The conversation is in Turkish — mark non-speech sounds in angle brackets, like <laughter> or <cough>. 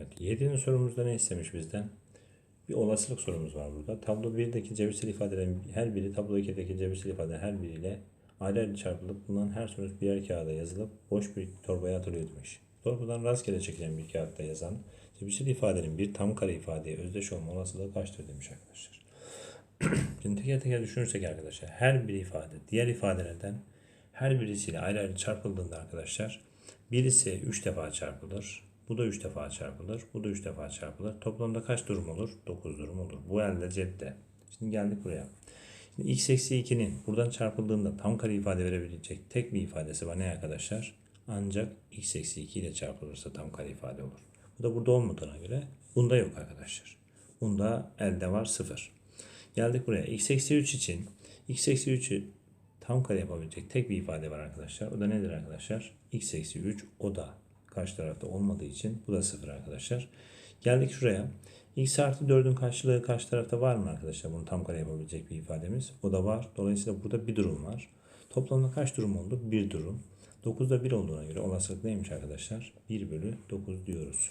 Evet, 7. sorumuzda ne istemiş bizden? Bir olasılık sorumuz var burada. Tablo 1'deki cebirsel ifadelerin her biri tablo 2'deki cebirsel ifadelerin her biriyle ayrı ayrı çarpılıp bunların her sonuç birer kağıda yazılıp boş bir torbaya atılıyor demiş. Torbadan rastgele çekilen bir kağıtta yazan cebirsel ifadenin bir tam kare ifadeye özdeş olma olasılığı kaçtır demiş arkadaşlar. <clears throat> Şimdi teker teker düşünürsek arkadaşlar her bir ifade diğer ifadelerden her birisiyle ayrı ayrı çarpıldığında arkadaşlar birisi 3 defa çarpılır. Bu da 3 defa çarpılır. Bu da 3 defa çarpılır. Toplamda kaç durum olur? 9 durum olur. Bu elde cepte. Şimdi geldik buraya. Şimdi x eksi 2'nin buradan çarpıldığında tam kare ifade verebilecek tek bir ifadesi var. Ne arkadaşlar? Ancak x eksi 2 ile çarpılırsa tam kare ifade olur. Bu da burada olmadığına göre bunda yok arkadaşlar. Bunda elde var 0. Geldik buraya. x eksi 3 için x eksi 3'ü tam kare yapabilecek tek bir ifade var arkadaşlar. O da nedir arkadaşlar? x eksi 3 o da karşı tarafta olmadığı için bu da 0 arkadaşlar. Geldik şuraya. x artı 4'ün karşılığı karşı tarafta var mı arkadaşlar? Bunu tam kare yapabilecek bir ifademiz. O da var. Dolayısıyla burada bir durum var. Toplamda kaç durum oldu? Bir durum. 9'da 1 olduğuna göre olasılık neymiş arkadaşlar? 1 bölü 9 diyoruz.